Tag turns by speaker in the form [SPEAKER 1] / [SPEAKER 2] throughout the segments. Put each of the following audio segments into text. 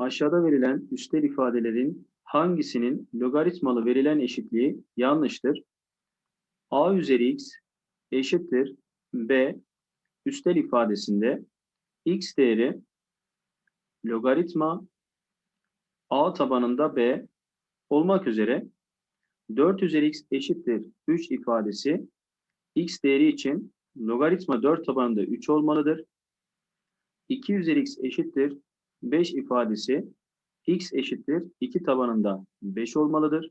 [SPEAKER 1] Aşağıda verilen üstel ifadelerin hangisinin logaritmalı verilen eşitliği yanlıştır? a üzeri x eşittir b üstel ifadesinde x değeri logaritma a tabanında b olmak üzere 4 üzeri x eşittir 3 ifadesi x değeri için logaritma 4 tabanında 3 olmalıdır. 2 üzeri x eşittir 5 ifadesi x eşittir 2 tabanında 5 olmalıdır.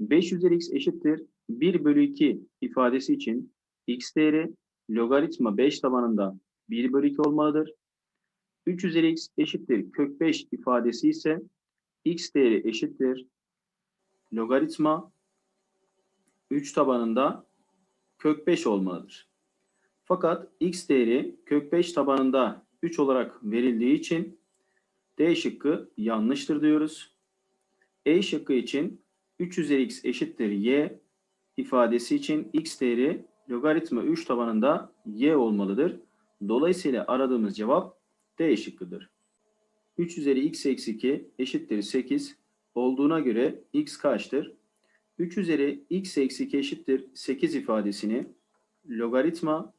[SPEAKER 1] 5 üzeri x eşittir 1 bölü 2 ifadesi için x değeri logaritma 5 tabanında 1 bölü 2 olmalıdır. 3 üzeri x eşittir kök 5 ifadesi ise x değeri eşittir logaritma 3 tabanında kök 5 olmalıdır. Fakat x değeri kök 5 tabanında 3 olarak verildiği için D şıkkı yanlıştır diyoruz. E şıkkı için 3 üzeri x eşittir y ifadesi için x değeri logaritma 3 tabanında y olmalıdır. Dolayısıyla aradığımız cevap D şıkkıdır. 3 üzeri x eksi 2 eşittir 8 olduğuna göre x kaçtır? 3 üzeri x eksi 2 eşittir 8 ifadesini logaritma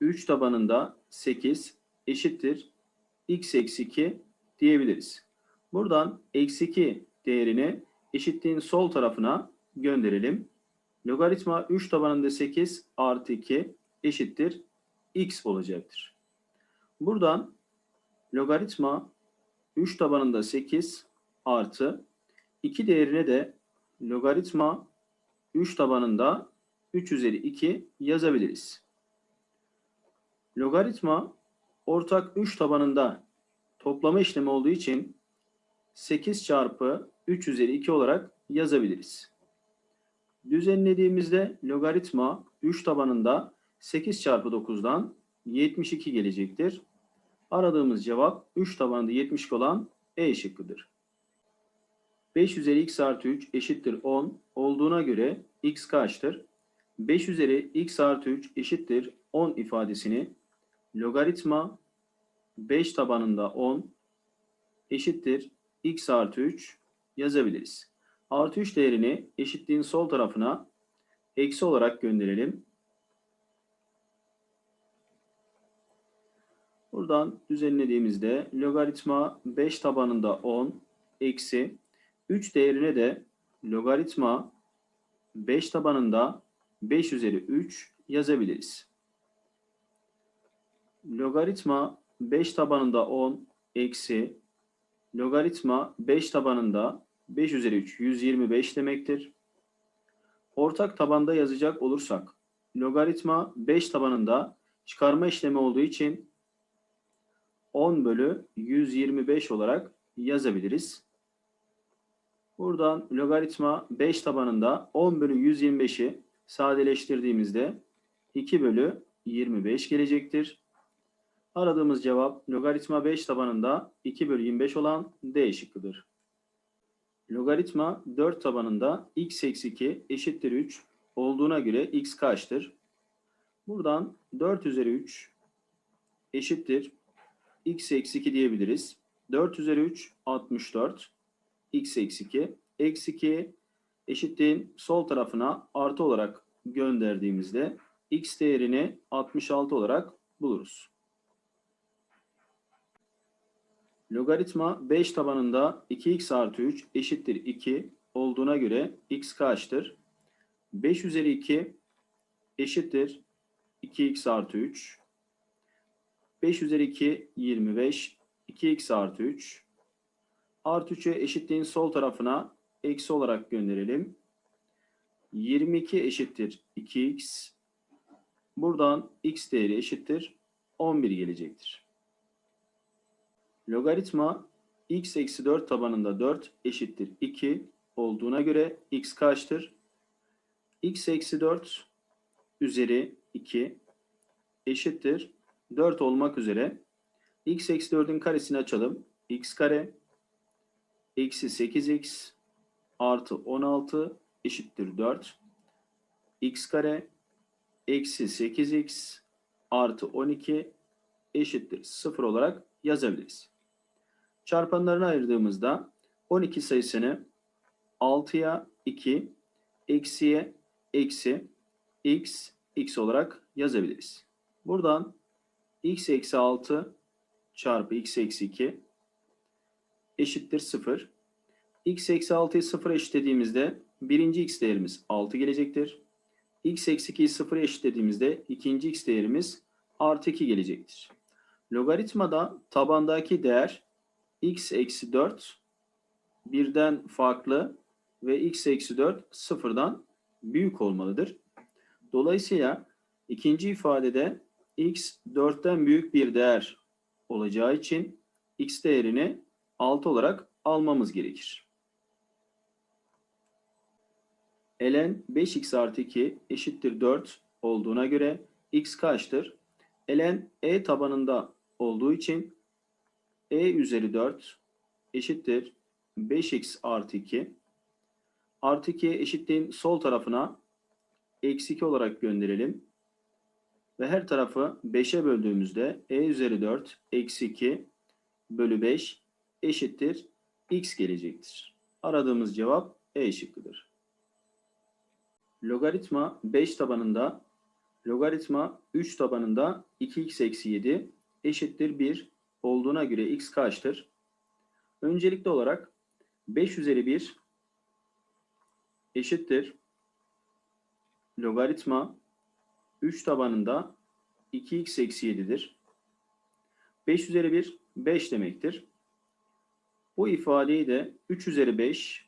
[SPEAKER 1] 3 tabanında 8 eşittir x eksi 2 diyebiliriz. Buradan eksi 2 değerini eşitliğin sol tarafına gönderelim. Logaritma 3 tabanında 8 artı 2 eşittir x olacaktır. Buradan logaritma 3 tabanında 8 artı 2 değerine de logaritma 3 tabanında 3 üzeri 2 yazabiliriz. Logaritma ortak 3 tabanında toplama işlemi olduğu için 8 çarpı 3 üzeri 2 olarak yazabiliriz. Düzenlediğimizde logaritma 3 tabanında 8 çarpı 9'dan 72 gelecektir. Aradığımız cevap 3 tabanında 72 olan E şıkkıdır. 5 üzeri x artı 3 eşittir 10 olduğuna göre x kaçtır? 5 üzeri x artı 3 eşittir 10 ifadesini logaritma 5 tabanında 10 eşittir x artı 3 yazabiliriz. Artı 3 değerini eşitliğin sol tarafına eksi olarak gönderelim. Buradan düzenlediğimizde logaritma 5 tabanında 10 eksi 3 değerine de logaritma 5 tabanında 5 üzeri 3 yazabiliriz. Logaritma 5 tabanında 10 eksi logaritma 5 tabanında 5 üzeri 3 125 demektir. Ortak tabanda yazacak olursak logaritma 5 tabanında çıkarma işlemi olduğu için 10 bölü 125 olarak yazabiliriz. Buradan logaritma 5 tabanında 10 bölü 125'i sadeleştirdiğimizde 2 bölü 25 gelecektir. Aradığımız cevap logaritma 5 tabanında 2 bölü 25 olan D şıkkıdır. Logaritma 4 tabanında x eksi 2 eşittir 3 olduğuna göre x kaçtır? Buradan 4 üzeri 3 eşittir x eksi 2 diyebiliriz. 4 üzeri 3 64 x eksi 2 eksi 2 eşitliğin sol tarafına artı olarak gönderdiğimizde x değerini 66 olarak buluruz. Logaritma 5 tabanında 2x artı 3 eşittir 2 olduğuna göre x kaçtır? 5 üzeri 2 eşittir 2x artı 3. 5 üzeri 2 25. 2x artı 3. Artı 3'ü eşitliğin sol tarafına eksi olarak gönderelim. 22 eşittir 2x. Buradan x değeri eşittir 11 gelecektir. Logaritma x eksi 4 tabanında 4 eşittir 2 olduğuna göre x kaçtır? x eksi 4 üzeri 2 eşittir 4 olmak üzere x eksi 4'ün karesini açalım. x kare eksi 8x artı 16 eşittir 4. x kare eksi 8x artı 12 eşittir 0 olarak yazabiliriz. Çarpanlarına ayırdığımızda 12 sayısını 6'ya 2, eksiye eksi, x, x olarak yazabiliriz. Buradan x eksi 6 çarpı x eksi 2 eşittir 0. x eksi 6'yı 0 eşitlediğimizde birinci x değerimiz 6 gelecektir. x eksi 2'yi 0 eşitlediğimizde ikinci x değerimiz artı 2 gelecektir. Logaritmada tabandaki değer x eksi 4 birden farklı ve x eksi 4 sıfırdan büyük olmalıdır. Dolayısıyla ikinci ifadede x 4'ten büyük bir değer olacağı için x değerini 6 olarak almamız gerekir. ln 5x artı 2 eşittir 4 olduğuna göre x kaçtır? ln e tabanında olduğu için e üzeri 4 eşittir 5x artı 2 artı 2 eşitliğin sol tarafına eksi 2 olarak gönderelim. Ve her tarafı 5'e böldüğümüzde e üzeri 4 eksi 2 bölü 5 eşittir x gelecektir. Aradığımız cevap E şıkkıdır. Logaritma 5 tabanında logaritma 3 tabanında 2x eksi 7 eşittir 1 olduğuna göre x kaçtır? Öncelikli olarak 5 üzeri 1 eşittir logaritma 3 tabanında 2x eksi 7'dir. 5 üzeri 1 5 demektir. Bu ifadeyi de 3 üzeri 5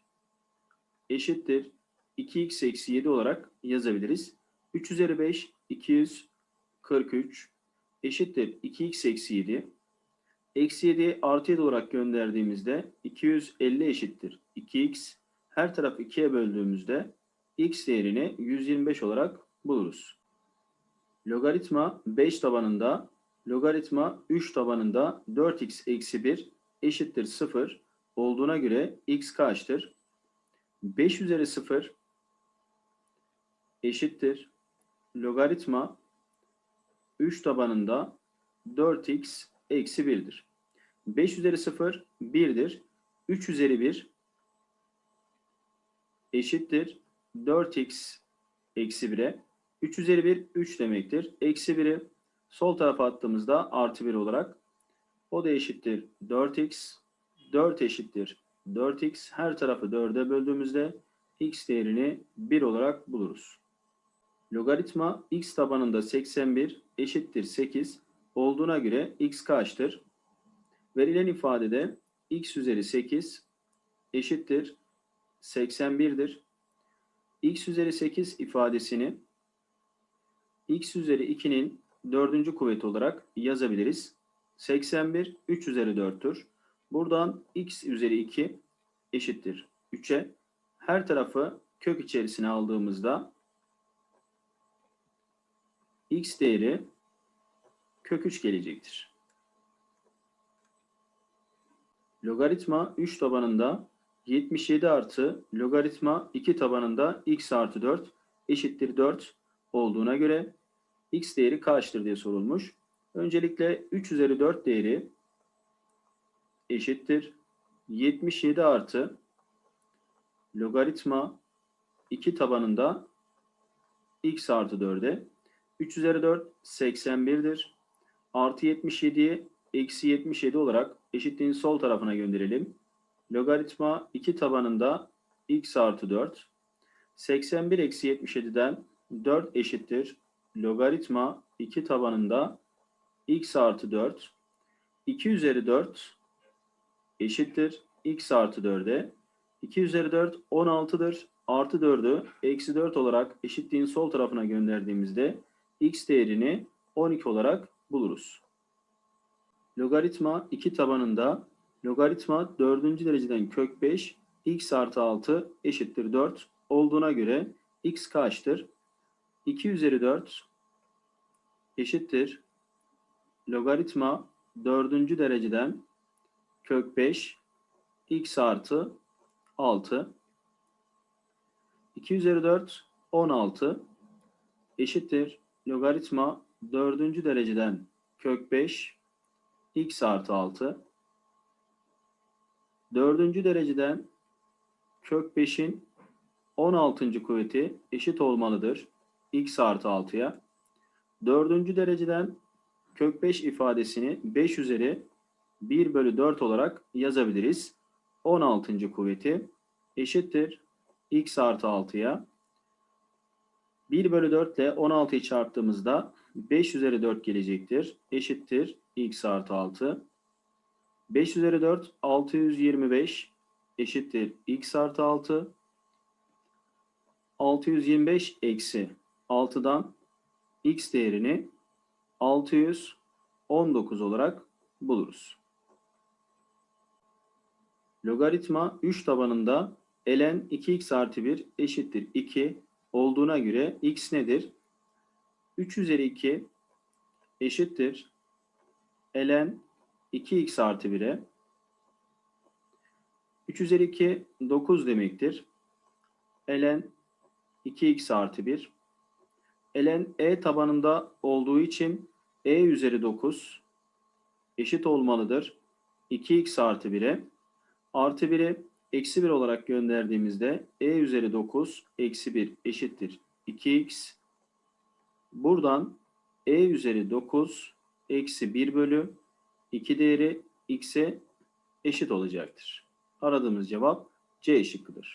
[SPEAKER 1] eşittir 2x eksi 7 olarak yazabiliriz. 3 üzeri 5 243 eşittir 2x eksi 7. Eksi 7 artı 7 olarak gönderdiğimizde 250 eşittir 2x. Her tarafı 2'ye böldüğümüzde x değerini 125 olarak buluruz. Logaritma 5 tabanında, logaritma 3 tabanında 4x eksi 1 eşittir 0 olduğuna göre x kaçtır? 5 üzeri 0 eşittir logaritma 3 tabanında 4x eksi 1'dir. 5 üzeri 0 1'dir. 3 üzeri 1 eşittir 4x eksi 1'e. 3 üzeri 1 3 demektir. Eksi 1'i sol tarafa attığımızda artı 1 olarak o da eşittir 4x. 4 eşittir 4x. Her tarafı 4'e böldüğümüzde x değerini 1 olarak buluruz. Logaritma x tabanında 81 eşittir 8 olduğuna göre x kaçtır? Verilen ifadede x üzeri 8 eşittir 81'dir. x üzeri 8 ifadesini x üzeri 2'nin dördüncü kuvveti olarak yazabiliriz. 81 3 üzeri 4'tür. Buradan x üzeri 2 eşittir 3'e. Her tarafı kök içerisine aldığımızda x değeri kök 3 gelecektir. Logaritma 3 tabanında 77 artı logaritma 2 tabanında x artı 4 eşittir 4 olduğuna göre x değeri kaçtır diye sorulmuş. Öncelikle 3 üzeri 4 değeri eşittir 77 artı logaritma 2 tabanında x artı 4'e 3 üzeri 4 81'dir. Artı 77'yi eksi 77 olarak eşitliğin sol tarafına gönderelim. Logaritma 2 tabanında x artı 4. 81 eksi 77'den 4 eşittir. Logaritma 2 tabanında x artı 4. 2 üzeri 4 eşittir. x artı 4'e. 2 üzeri 4 16'dır. Artı 4'ü eksi 4 olarak eşitliğin sol tarafına gönderdiğimizde x değerini 12 olarak buluruz. Logaritma 2 tabanında logaritma 4. dereceden kök 5 x artı 6 eşittir 4 olduğuna göre x kaçtır? 2 üzeri 4 eşittir logaritma 4. dereceden kök 5 x artı 6 2 üzeri 4 16 eşittir logaritma 4. dereceden kök 5 x artı 6 Dördüncü dereceden kök 5'in 16. kuvveti eşit olmalıdır. x artı 6'ya. Dördüncü dereceden kök 5 ifadesini 5 üzeri 1 bölü 4 olarak yazabiliriz. 16. kuvveti eşittir x artı 6'ya. 1 bölü 4 ile 16'yı çarptığımızda 5 üzeri 4 gelecektir. Eşittir x artı 6. 5 üzeri 4 625 eşittir x artı 6. 625 eksi 6'dan x değerini 619 olarak buluruz. Logaritma 3 tabanında ln 2x artı 1 eşittir 2 olduğuna göre x nedir? 3 üzeri 2 eşittir ln 2x artı 1'e 3 üzeri 2 9 demektir. ln 2x artı 1 ln e tabanında olduğu için e üzeri 9 eşit olmalıdır. 2x artı 1'e artı 1'i eksi 1 olarak gönderdiğimizde e üzeri 9 eksi 1 eşittir 2x. Buradan e üzeri 9 eksi 1 bölü 2 değeri x'e eşit olacaktır. Aradığımız cevap C şıkkıdır.